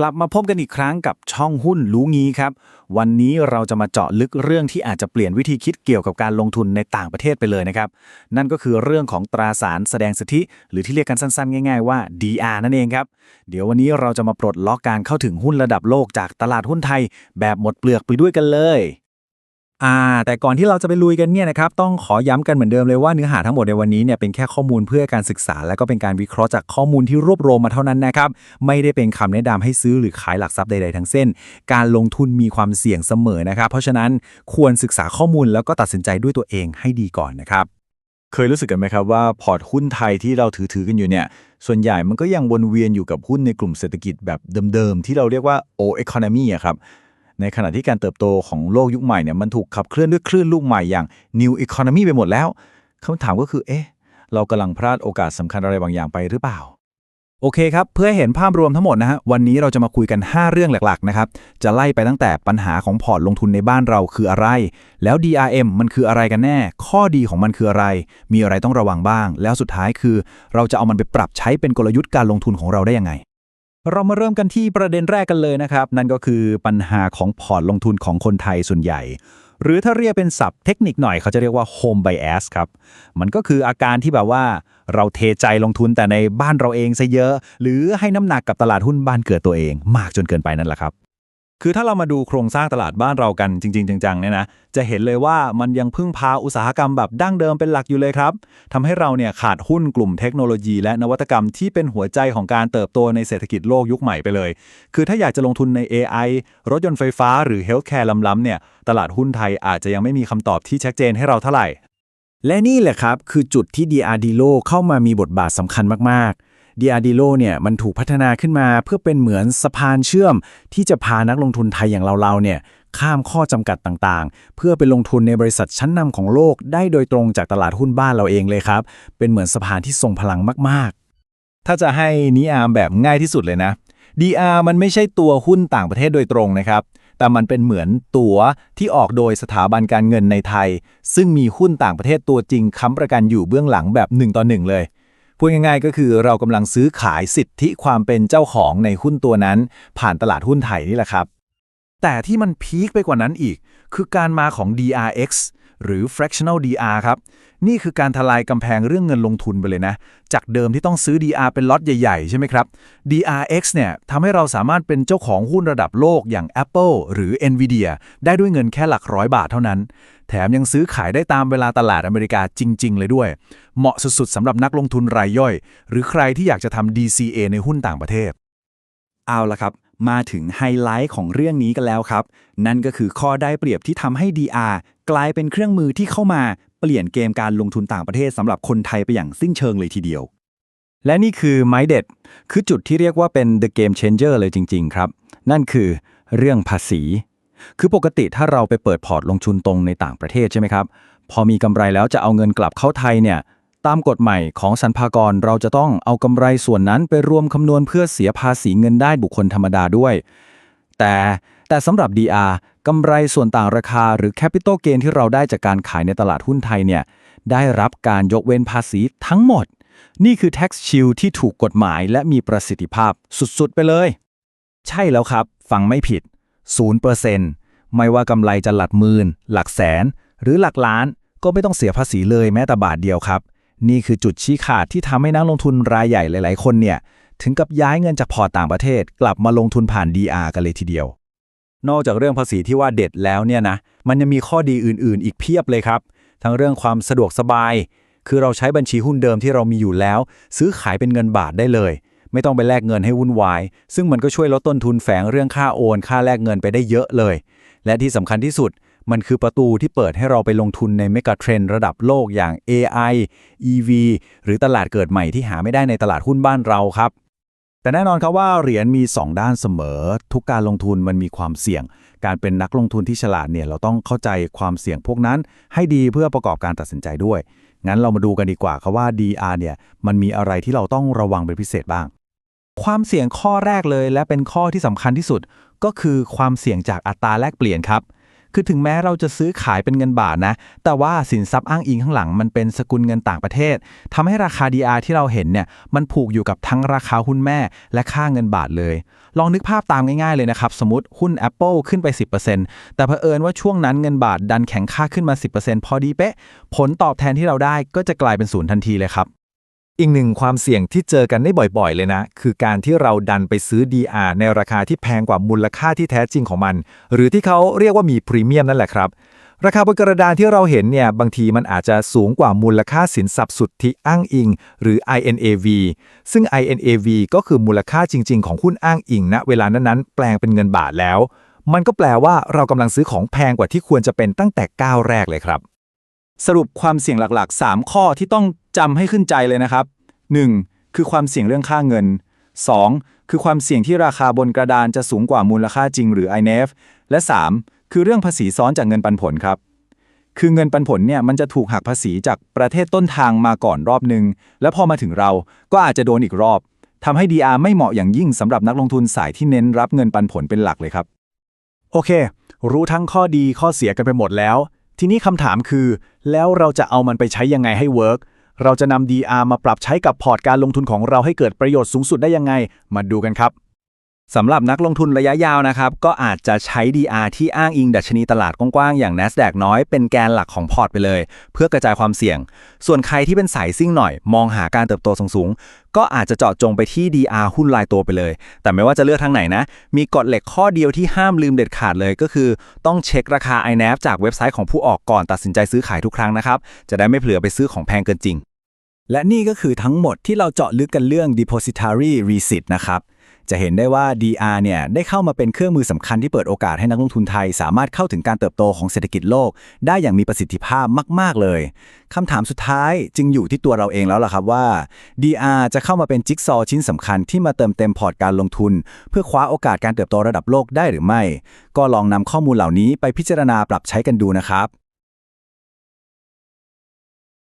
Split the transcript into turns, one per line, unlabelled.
กลับมาพบกันอีกครั้งกับช่องหุ้นรู้งี้ครับ วันนี้เราจะมาเจาะลึกเรื่องที่อาจจะเปลี่ยนวิธีคิดเกี่ยวกับการลงทุนในต่างประเทศไปเลยนะครับ นั่นก็คือเรื่องของตราสารแสดงสิทธิ หรือที่เรียกกันสั้นๆ ง่ายๆว่า DR นั่นเองครับ เดี๋ยววันนี้เราจะมาปลดล็อกการเข้าถึงหุ้นระดับโลกจากตลาดหุ้นไทย แบบหมดเปลือกไปด้วยกันเลย
อ่าแต่ก่อนที่เราจะไปลุยกันเนี่ยนะครับต้องขอย้ำกันเหมือนเดิมเลยว่าเนื้อหาทั้งหมดในวันนี้เนี่ยเป็นแค่ข้อมูลเพื่อการศึกษา และก็เป็นการวิเคราะห์จากข้อมูลที่รวบรวมมาเท่านั้นนะครับไม่ได้เป็นคำแนะนำให้ซื้อหรือขายหลักทรัพย์ใดๆทั้งสิ้น การลงทุนมีความเสี่ยงเสมอนะครับ เพราะฉะนั้นควรศึกษาข้อมูลแล้วก็ตัดสินใจด้วยตัวเองให้ดีก่อนนะครับ
เคยรู้สึกกันไหมครับว่าพอร์ตหุ้นไทยที่เราถือถือกันอยู่เนี่ยส่วนใหญ่มันก็ยังวนเวียนอยู่กับหุ้นในกลุ่มเศรษฐกิจแบบเดิมๆที่เราเรียกว่า O economy อะครับ ในขณะที่การเติบโตของโลกยุคใหม่เนี่ยมันถูกขับเคลื่อนด้วยคลื่นลูกใหม่อย่าง New Economy ไปหมดแล้วคำถามก็คือเอ๊ะเรากำลังพลาดโอกาสสำคัญอะไรบางอย่างไปหรือเปล่า
โอเคครับ เพื่อให้เห็นภาพรวมทั้งหมดนะฮะวันนี้เราจะมาคุยกัน 5 เรื่องหลักๆนะครับจะไล่ไปตั้งแต่ปัญหาของพอร์ตลงทุนในบ้านเราคืออะไร แล้ว DRM มันคืออะไรกันแน่ ข้อดีของมันคืออะไร มีอะไรต้องระวังบ้าง แล้วสุดท้ายคือ เราจะเอามันไปปรับใช้เป็นกลยุทธ์การลงทุนของเราได้ยังไง เรามาเริ่มกันที่ประเด็นแรกกันเลยนะครับ นั่นก็คือปัญหาของพอร์ตลงทุนของคนไทยส่วนใหญ่ หรือถ้าเรียกเป็นศัพท์เทคนิคหน่อยเขาจะเรียกว่า home bias ครับ มันก็คืออาการที่แบบว่าเราเทใจลงทุนแต่ในบ้านเราเองซะเยอะ หรือให้น้ำหนักกับตลาดหุ้นบ้านเกิดตัวเอง มากจนเกินไปนั่นแหละครับ คือถ้าเรามาดูโครงสร้างตลาดบ้านเรากันจริง ๆ จังๆเนี่ยนะจะเห็นเลยว่ามันยังพึ่งพาอุตสาหกรรมแบบดั้งเดิมเป็นหลักอยู่เลยครับทำให้เราเนี่ยขาดหุ้นกลุ่มเทคโนโลยี และนวัตกรรมที่เป็นหัวใจของการเติบโตในเศรษฐกิจโลกยุคใหม่ไปเลย คือถ้าอยากจะลงทุนใน AI รถยนต์ไฟฟ้าหรือเฮลท์แคร์ล้ำๆเนี่ยตลาดหุ้นไทยอาจจะยังไม่มีคำตอบที่ชัดเจนให้เราเท่าไหร่
และนี่แหละครับคือจุดที่ DRDLO เข้ามามีบทบาทสำคัญมากๆ DRDLO เนี่ยมันถูกพัฒนาขึ้นมาเพื่อเป็นเหมือนสะพานเชื่อม ที่จะพานักลงทุนไทยอย่างเราๆเนี่ยข้ามข้อจำกัดต่างๆ เพื่อไปลงทุนในบริษัทชั้นนำของโลกได้โดยตรงจากตลาดหุ้นบ้านเราเองเลยครับ เป็นเหมือนสะพานที่ทรงพลังมากๆ ถ้าจะให้นิยามแบบง่ายที่สุดเลยนะ DR มันไม่ใช่ตัวหุ้นต่างประเทศโดยตรงนะครับ แต่มันเป็นเหมือนตั๋วที่ออกโดยสถาบันการเงินในไทย ซึ่งมีหุ้นต่างประเทศตัวจริงค้ำประกันอยู่เบื้องหลังแบบ1ต่อ1เลย พูดง่ายๆ ก็คือเรากำลังซื้อขายสิทธิความเป็นเจ้าของในหุ้นตัวนั้น ผ่านตลาดหุ้นไทยนี่แหละครับ แต่ที่มันพีคไปกว่านั้นอีก คือการมาของ DRX หรือ fractional DR ครับ นี่คือการทลายกำแพงเรื่องเงินลงทุนไปเลยนะ จากเดิมที่ต้องซื้อ DR เป็นล็อตใหญ่ๆ ใช่ไหมครับ DRX เนี่ยทำให้เราสามารถเป็นเจ้าของหุ้นระดับโลกอย่าง Apple หรือ Nvidia ได้ด้วยเงินแค่หลักร้อยบาทเท่านั้น แถมยังซื้อขายได้ตามเวลาตลาดอเมริกาจริง ๆ เลยด้วย เหมาะสุดๆสำหรับนักลงทุนรายย่อย หรือใครที่อยากจะทำ DCA ในหุ้นต่างประเทศ เอาละครับมาถึงไฮไลท์ของเรื่องนี้กันแล้วครับ นั่นก็คือข้อได้เปรียบที่ทำให้ DR กลายเป็นเครื่องมือที่เข้ามาเปลี่ยนเกมการลงทุนต่างประเทศสำหรับคนไทยไปอย่างสิ้นเชิงเลยทีเดียว และนี่คือไม้เด็ด คือจุดที่เรียกว่าเป็น the game changer เลยจริง ๆ ครับ นั่นคือเรื่องภาษี คือปกติถ้าเราไปเปิดพอร์ตลงทุนตรงในต่างประเทศใช่ไหมครับ พอมีกำไรแล้วจะเอาเงินกลับเข้าไทยเนี่ยตามกฎใหม่ของสรรพากรเราจะต้องเอากำไรส่วนนั้นไปรวมคำนวณเพื่อเสียภาษีเงินได้บุคคลธรรมดาด้วย แต่แต่สำหรับ DR กำไรส่วนต่างราคาหรือ Capital Gain ที่เราได้จากการขายในตลาดหุ้นไทยเนี่ยได้รับการยกเว้นภาษีทั้งหมด นี่คือ tax shield ที่ถูกกฎหมายและมีประสิทธิภาพสุดๆ ไปเลย ใช่แล้วครับ ฟังไม่ผิด 0%ไม่ว่ากำไรจะหลักหมื่น หลักแสน หรือหลักล้าน ก็ไม่ต้องเสียภาษีเลยแม้แต่บาทเดียวครับ นี่คือจุดชี้ขาดที่ทำให้นักลงทุนรายใหญ่หลาย ๆ คนเนี่ยถึงกับย้ายเงินจากพอร์ตต่างประเทศ กลับมาลงทุนผ่าน DR กันเลยทีเดียว นอกจากเรื่องภาษีที่ว่าเด็ดแล้วเนี่ยนะ มันยังมีข้อดีอื่นๆ อีกเพียบเลยครับ ทั้งเรื่องความสะดวกสบาย คือเราใช้บัญชีหุ้นเดิมที่เรามีอยู่แล้ว ซื้อขายเป็นเงินบาทได้เลย ไม่ต้องไปแลกเงินให้วุ่นวาย ซึ่งมันก็ช่วยลดต้นทุนแฝงเรื่องค่าโอน ค่าแลกเงินไปได้เยอะเลย และที่สำคัญที่สุด มันคือประตูที่เปิดให้เราไปลงทุนในเมกะเทรนระดับโลกอย่าง AI EV หรือตลาดเกิดใหม่ที่หาไม่ได้ในตลาดหุ้นบ้านเราครับ แต่แน่นอนครับว่าเหรียญมี 2 ด้านเสมอ ทุกการลงทุนมันมีความเสี่ยง การเป็นนักลงทุนที่ฉลาดเนี่ยเราต้องเข้าใจความเสี่ยงพวกนั้น ให้ดีเพื่อประกอบการตัดสินใจด้วย งั้นเรามาดูกันดีกว่าครับว่า DR เนี่ยมันมีอะไรที่เราต้องระวังเป็นพิเศษบ้าง ความเสี่ยงข้อแรกเลยและเป็นข้อที่สำคัญที่สุด ก็คือความเสี่ยงจากอัตราแลกเปลี่ยนครับ
คือถึงแม้เราจะซื้อขายเป็นเงินบาทนะ แต่ว่าสินทรัพย์อ้างอิงข้างหลังมันเป็นสกุลเงินต่างประเทศทำให้ราคา DR ที่เราเห็นเนี่ยมันผูกอยู่กับทั้งราคาหุ้นแม่ และค่าเงินบาทเลย ลองนึกภาพตามง่ายๆเลยนะครับ สมมติหุ้น Apple ขึ้นไป 10%แต่เผอิญว่าช่วงนั้นเงินบาทดันแข็งค่าขึ้นมา 10%พอดีเป๊ะ ผลตอบแทนที่เราได้ก็จะกลายเป็นศูนย์ทันทีเลยครับ
อีกหนึ่งความเสี่ยงที่เจอกันได้บ่อยๆ เลยนะ คือการที่เราดันไปซื้อ DR ในราคาที่แพงกว่ามูลค่าที่แท้จริงของมัน หรือที่เขาเรียกว่ามีพรีเมียมนั่นแหละครับ ราคาบนกระดานที่เราเห็นเนี่ย บางทีมันอาจจะสูงกว่ามูลค่าสินทรัพย์สุทธิอ้างอิง หรือ INAV ซึ่ง INAV ก็คือมูลค่าจริง ๆ ของหุ้นอ้างอิงณเวลานั้นๆ แปลงเป็นเงินบาทแล้ว มันก็แปลว่าเรากำลังซื้อของแพงกว่าที่ควรจะเป็นตั้งแต่ก้าวแรกเลยครับ
สรุปความเสี่ยงหลักๆ 3 ข้อที่ต้อง จำให้ขึ้นใจเลยนะครับ 1. คือความเสี่ยงเรื่องค่าเงิน 2. คือความเสี่ยงที่ราคาบนกระดานจะสูงกว่ามูลค่าจริงหรือ INF และ 3. คือเรื่องภาษีซ้อนจากเงินปันผลครับ คือเงินปันผลเนี่ยมันจะถูกหักภาษีจากประเทศต้นทางมาก่อนรอบหนึ่งแล้วพอมาถึงเราก็อาจจะโดนอีกรอบทำให้ DR ไม่เหมาะอย่างยิ่งสำหรับนักลงทุนสายที่เน้นรับเงินปันผลเป็นหลักเลยครับ
โอเค รู้ทั้งข้อดีข้อเสียกันไปหมดแล้ว ทีนี้คำถามคือ แล้วเราจะเอามันไปใช้ยังไงให้เวิร์ก เราจะนำ DR มาปรับใช้กับพอร์ตการลงทุนของเราให้เกิดประโยชน์สูงสุดได้ยังไง มาดูกันครับ
สำหรับนักลงทุนระยะยาวนะครับ ก็อาจจะใช้ DR ที่อ้างอิงดัชนีตลาดกว้างๆ อย่าง NASDAQ น้อยเป็นแกนหลักของพอร์ตไปเลย เพื่อกระจายความเสี่ยง ส่วนใครที่เป็นสายซิ่งหน่อย มองหาการเติบโตสูงๆ ก็อาจจะเจาะจงไปที่ DR หุ้นรายตัวไปเลย แต่ไม่ว่าจะเลือกทางไหนนะ มีกฎเหล็กข้อเดียวที่ห้ามลืมเด็ดขาดเลยก็คือ ต้องเช็คราคา INAV จากเว็บไซต์ของผู้ออกก่อนตัดสินใจซื้อขายทุกครั้งนะครับจะได้ไม่เผลอไปซื้อของแพงเกินจริง
และนี่ก็คือทั้งหมดที่เราเจาะลึกกันเรื่อง depository receipt นะครับ จะเห็นได้ว่า DR เนี่ยได้เข้ามาเป็นเครื่องมือสำคัญที่เปิดโอกาสให้นักลงทุนไทย สามารถเข้าถึงการเติบโตของเศรษฐกิจโลก ได้อย่างมีประสิทธิภาพมาก ๆ เลยคำถามสุดท้ายจึงอยู่ที่ตัวเราเองแล้วล่ะครับว่า DR จะเข้ามาเป็นจิ๊กซอว์ชิ้นสำคัญที่มาเติมเต็มพอร์ตการลงทุน เพื่อคว้าโอกาสการเติบโตระดับโลกได้หรือไม่ ก็ลองนำข้อมูลเหล่านี้ไปพิจารณาปรับใช้กันดูนะครับ